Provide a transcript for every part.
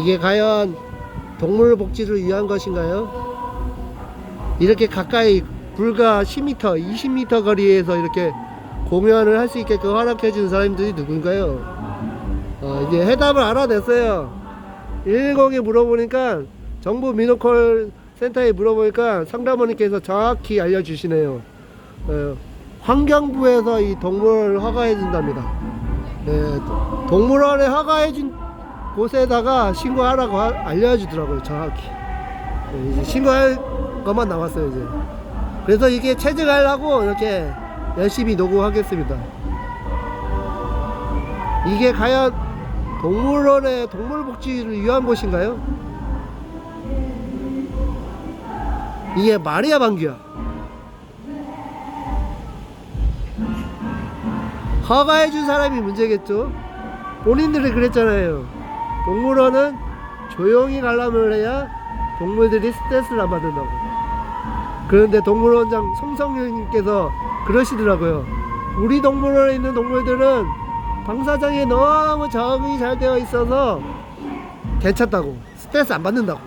이게 과연 동물 복지를 위한 것인가요? 이렇게 가까이 불과 10m, 20m 거리에서 이렇게 공연을 할 수 있게끔 허락해 준 사람들이 누군가요? 어, 이제 해답을 알아냈어요. 110에 물어보니까 정부 미노콜 센터에 물어보니까 상담원님께서 정확히 알려주시네요. 어, 환경부에서 이 동물을 허가해 준답니다. 네, 동물원에 허가해 준 곳에다가 신고하라고 하- 알려주더라고요, 정확히. 네, 이제 신고할 것만 남았어요, 이제. 그래서 이게 체증하려고 이렇게 열심히 노고하겠습니다. 이게 과연 동물원의 동물복지를 위한 곳인가요? 이게 말이야 방귀야. 허가해준 사람이 문제겠죠? 본인들이 그랬잖아요. 동물원은 조용히 관람을 해야 동물들이 스트레스를 안 받는다고. 그런데 동물원장 송성윤님께서 그러시더라고요. 우리 동물원에 있는 동물들은 방사장에 너무 적응이 잘 되어 있어서 괜찮다고. 스트레스 안 받는다고.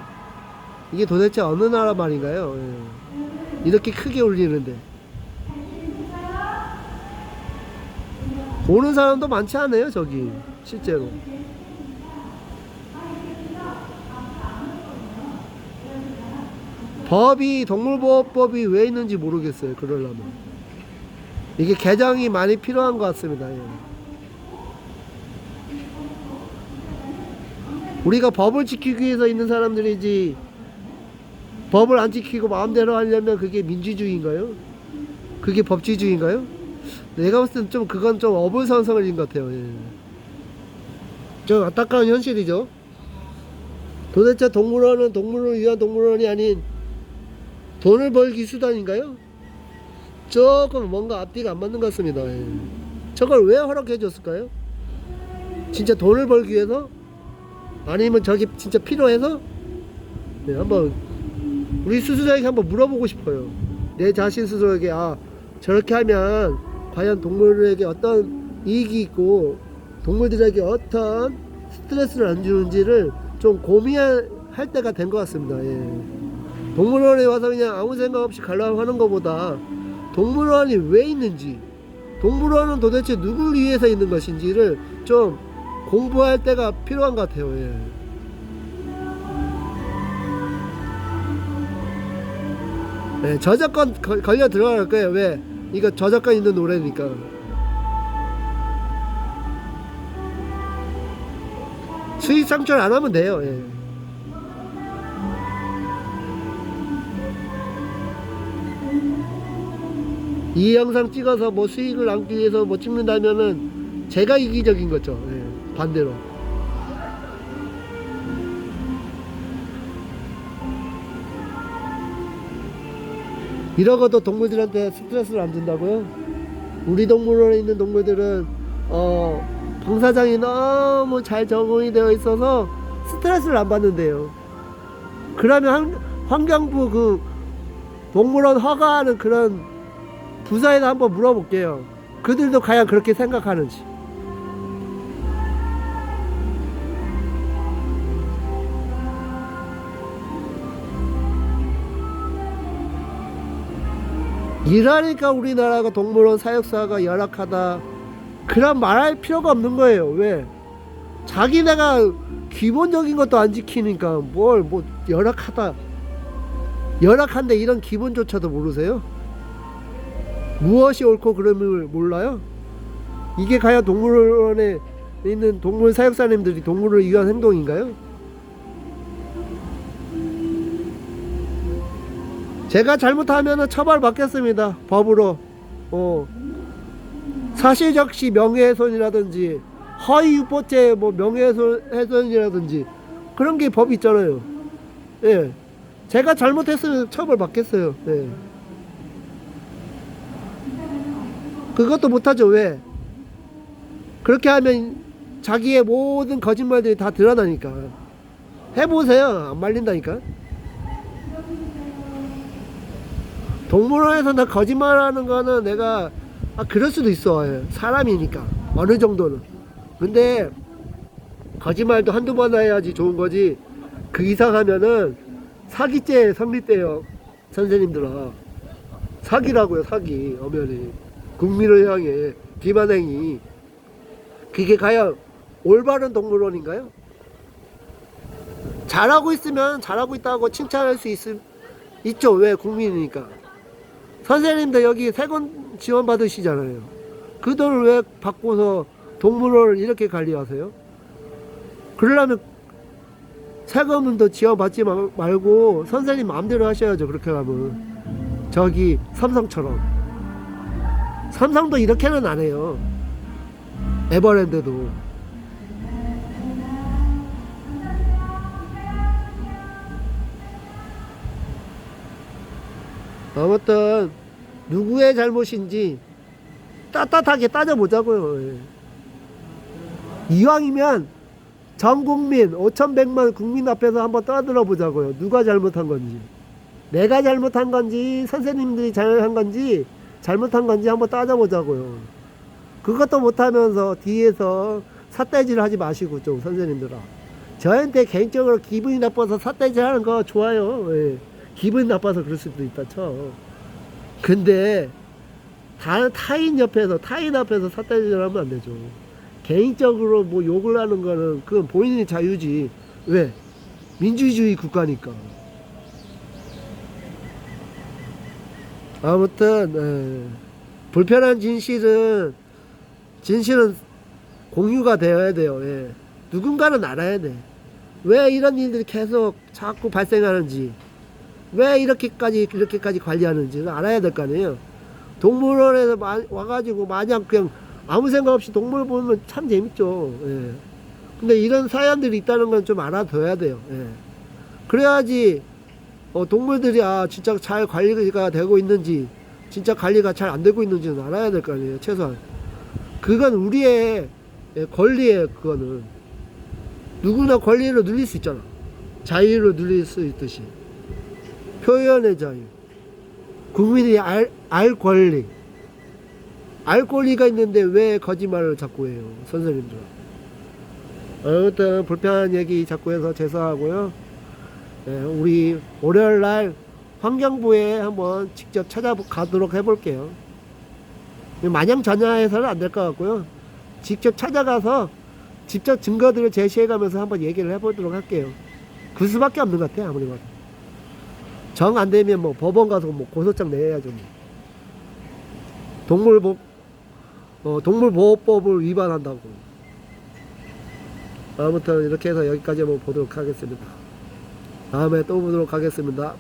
이게 도대체 어느 나라 말인가요? 예. 이렇게 크게 울리는데. 보는 사람도 많지 않아요, 저기. 실제로. 법이 동물보호법이 왜 있는지 모르겠어요. 그러려면 이게 개정이 많이 필요한 것 같습니다. 예. 우리가 법을 지키기 위해서 있는 사람들이지 법을 안 지키고 마음대로 하려면 그게 민주주의인가요? 그게 법치주의인가요? 내가 봤을 땐 좀 그건 좀 어불성성인 것 같아요. 예. 좀 안타까운 현실이죠. 도대체 동물원은 동물을 위한 동물원이 아닌 돈을 벌기 수단인가요? 조금 뭔가 앞뒤가 안 맞는 것 같습니다. 예. 저걸 왜 허락해 줬을까요? 진짜 돈을 벌기 위해서? 아니면 저게 진짜 필요해서? 네, 한번 우리 스스로에게 한번 물어보고 싶어요. 내 자신 스스로에게 아 저렇게 하면 과연 동물에게 어떤 이익이 있고 동물들에게 어떤 스트레스를 안 주는지를 좀 고민할 때가 된 것 같습니다. 예. 동물원에 와서 그냥 아무 생각 없이 관람하는 것보다 동물원이 왜 있는지 동물원은 도대체 누굴 위해서 있는 것인지를 좀 공부할 때가 필요한 것 같아요. 예. 네, 저작권 걸- 걸려 들어갈 거예요. 왜? 이거 저작권 있는 노래니까. 수익 창출 안 하면 돼요. 예. 이 영상 찍어서 뭐 수익을 남기 위해서 뭐 찍는다면은 제가 이기적인 거죠. 예, 반대로. 이러고도 동물들한테 스트레스를 안 준다고요? 우리 동물원에 있는 동물들은 어, 방사장이 너무 잘 적응이 되어 있어서 스트레스를 안 받는데요. 그러면 환, 환경부 그 동물원 허가하는 그런 부서에다 한번 물어볼게요. 그들도 과연 그렇게 생각하는지. 이러니까 우리나라가 동물원 사육사가 열악하다. 그런 말할 필요가 없는 거예요. 왜? 자기네가 기본적인 것도 안 지키니까 뭘 뭐 열악하다. 열악한데 이런 기본조차도 모르세요? 무엇이 옳고 그름을 몰라요? 이게 과연 동물원에 있는 동물 사육사님들이 동물을 위한 행동인가요? 제가 잘못하면 처벌받겠습니다. 법으로. 어. 사실적시 명예훼손이라든지 허위 유포죄 뭐 명예훼손이라든지 그런 게 법이 있잖아요. 예. 제가 잘못했으면 처벌받겠어요. 예. 그것도 못하죠. 왜? 그렇게 하면 자기의 모든 거짓말들이 다 드러나니까. 해보세요. 안 말린다니까. 동물원에서 나 거짓말하는 거는 내가 아 그럴 수도 있어. 예. 사람이니까 어느 정도는. 근데 거짓말도 한두 번 해야지 좋은 거지 그 이상 하면은 사기죄 성립돼요 선생님들아 사기라고요 사기 엄연히 국민을 향해 기만행위 그게 과연 올바른 동물원인가요? 잘하고 있으면 잘하고 있다고 칭찬할 수 있, 있죠. 왜 국민이니까. 선생님도 여기 세금 지원 받으시잖아요. 그 돈을 왜 받고서 동물원을 이렇게 관리하세요? 그러려면 세금은 더 지원받지 마- 말고 선생님 마음대로 하셔야죠. 그렇게 하면. 저기 삼성처럼 삼성도 이렇게는 안 해요 에버랜드도 아무튼 누구의 잘못인지 따뜻하게 따져보자고요 예. 이왕이면 전 국민 5천백만 국민 앞에서 한번 떠들어 보자고요. 누가 잘못한 건지. 내가 잘못한 건지 선생님들이 잘한 건지 잘못한 건지 한번 따져보자고요. 그것도 못하면서 뒤에서 삿대질 하지 마시고 좀 선생님들아. 저한테 개인적으로 기분이 나빠서 삿대질 하는 거 좋아요. 예. 기분이 나빠서 그럴 수도 있다 쳐. 근데 다른 타인 옆에서 타인 앞에서 삿대질 하면 안 되죠. 개인적으로 뭐 욕을 하는 거는 그건 본인의 자유지. 왜? 민주주의 국가니까. 아무튼 예. 불편한 진실은 진실은 공유가 되어야 돼요. 예. 누군가는 알아야 돼. 왜 이런 일들이 계속 자꾸 발생하는지, 왜 이렇게까지 이렇게까지 관리하는지 알아야 될 거 아니에요. 동물원에서 마- 와가지고 마냥 그냥 아무 생각 없이 동물 보면 참 재밌죠. 예. 근데 이런 사연들이 있다는 건 좀 알아둬야 돼요. 예. 그래야지 어, 동물들이 아 진짜 잘 관리가 되고 있는지 진짜 관리가 잘 안 되고 있는지는 알아야 될 거 아니에요. 최소한 그건 우리의 예, 권리예요. 그거는 누구나 권리를 누릴 수 있잖아. 자유를 누릴 수 있듯이 표현의 자유, 국민이 알, 알 권리. 알 권리가 있는데 왜 거짓말을 자꾸 해요, 선생님들. 아무튼 불편한 얘기 자꾸 해서 죄송하고요. 네, 우리 월요일 날 환경부에 한번 직접 찾아가도록 해볼게요. 마냥 전화해서는 안 될 것 같고요. 직접 찾아가서 직접 증거들을 제시해가면서 한번 얘기를 해보도록 할게요. 그 수밖에 없는 것 같아요, 아무리 봐도. 정 안 되면 뭐 법원 가서 뭐 고소장 내야죠. 뭐. 동물보 어, 동물보호법을 위반한다고. 아무튼 이렇게 해서 여기까지 한번 보도록 하겠습니다. 다음에 또 보도록 하겠습니다.